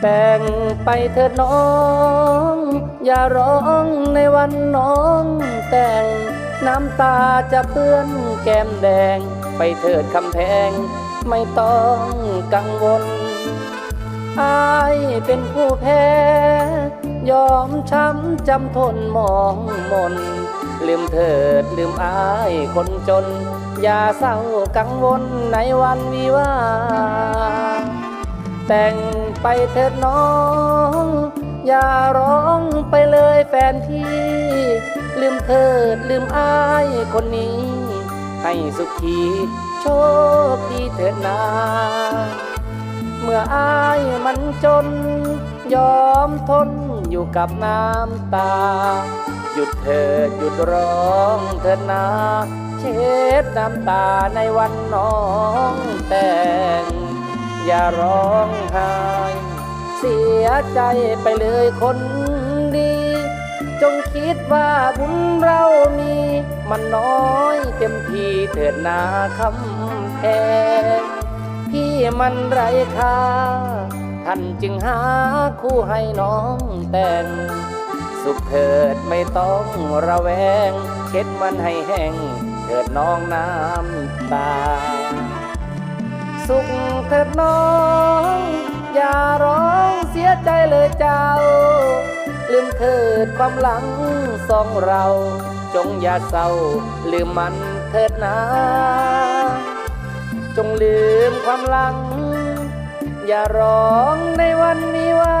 แต่งไปเถิดน้อง อย่าร้องในวันน้องแต่ง น้ำตาจะเปื้อนแก้มแดง ไปเถิดคำแพง ไม่ต้องกังวลอายเป็นผู้แพ้ ยอมช้ำจำทนมองมน ลืมเถิดลืมอายคนจน อย่าเศร้ากังวลในวันวิวา แต่งไปเถิดน้อง อย่าร้องไปเลยแฟนพี่ ลืมเถิดลืมอายคนนี้ ให้สุขีโชคดีเถิดนา เมื่ออายมันจน ยอมทนอยู่กับน้ำตา หยุดเถิดหยุดร้องเถิดนา เช็ดน้ำตาในวันน้องแต่ อย่าร้องไห้เสียใจไปเลยคนดี จงคิดว่าบุญเรามี มันน้อยเต็มทีเถิดนาคำแพงพี่มันไร้ค่าท่านจึงหาคู่ให้น้องแต่ง สุขเถิดไม่ต้องระแวง เช็ดมันให้แห้ง เถิดน้องน้ำตา สุขเถิดน้อง อย่าร้องเสียใจเลยเจ้า ลืมเถิดความหลังสองเรา จงอย่าเศร้า ลืมมันเถิดนาจงลืมความหลัง อย่าร้องในวันนี้ว่า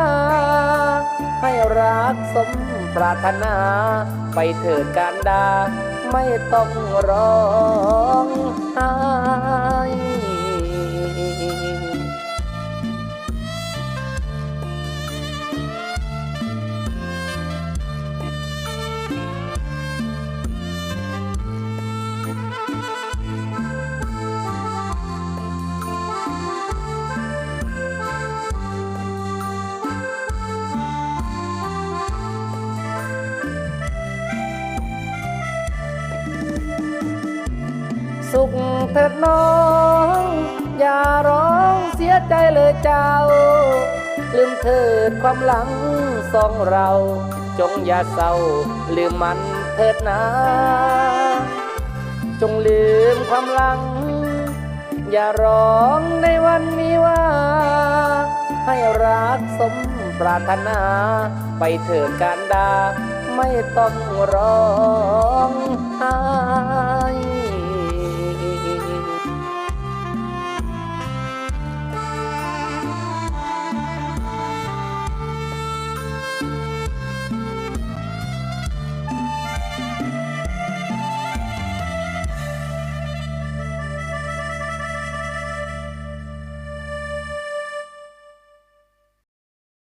ให้รักสมปรารถนาไปเถิดการดา ไม่ต้องร้องไห้ สุขเถิดน้อง อย่าร้องเสียใจเลยเจ้า ลืมเถิดความหลังสองเรา จงอย่าเศร้าลืมมันเถิดนาจงลืมความหลัง อย่าร้องในวันนี้ว่า ให้รักสมปรารถนา ไปเถิดการดา ไม่ต้องร้องไห้